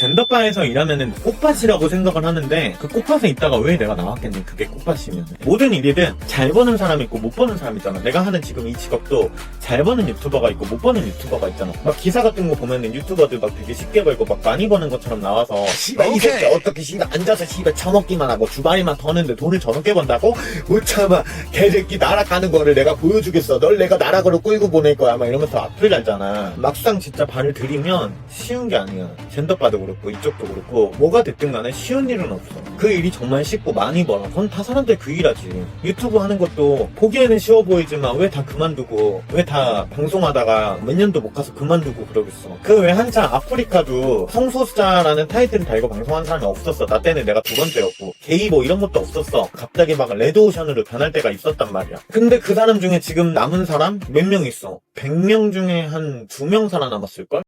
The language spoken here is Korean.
젠더바에서 일하면은 꽃밭이라고 생각을 하는데 그 꽃밭에 있다가 왜 내가 나왔겠니? 그게 꽃밭이면. 모든 일이든 잘 버는 사람 있고 못 버는 사람 있잖아. 내가 하는 지금 이 직업도 잘 버는 유튜버가 있고 못 버는 유튜버가 있잖아. 막 기사 같은 거 보면은 유튜버들 막 되게 쉽게 벌고 막 많이 버는 것처럼 나와서 씨발 이 새끼 어떻게 씨발 앉아서 씨발 처먹기만 하고 주말이만 터는데 돈을 저렇게 번다고? 못 참아 개새끼 나락가는 거를 내가 보여주겠어. 널 내가 나락으로 끌고 보낼 거야. 막 이러면서 악플 달잖아. 막상 진짜 발을 들이면 쉬운 게 아니야. 젠더바도 그렇고 이쪽도 그렇고 뭐가 됐든 간에 쉬운 일은 없어. 그 일이 정말 쉽고 많이 벌어. 그건 다 사람들 그 일하지. 유튜브 하는 것도 보기에는 쉬워 보이지만 왜 다 그만두고 왜다 방송하다가 몇 년도 못 가서 그만두고 그러겠어. 그왜 한창 아프리카도 성소수자라는 타이틀을 달고 방송한 사람이 없었어. 나 때는 내가 두 번째였고 게이 뭐 이런 것도 없었어. 갑자기 막 레드오션으로 변할 때가 있었단 말이야. 근데 그 사람 중에 지금 남은 사람 몇 명 있어? 100명 중에 한 두 명 살아남았을걸?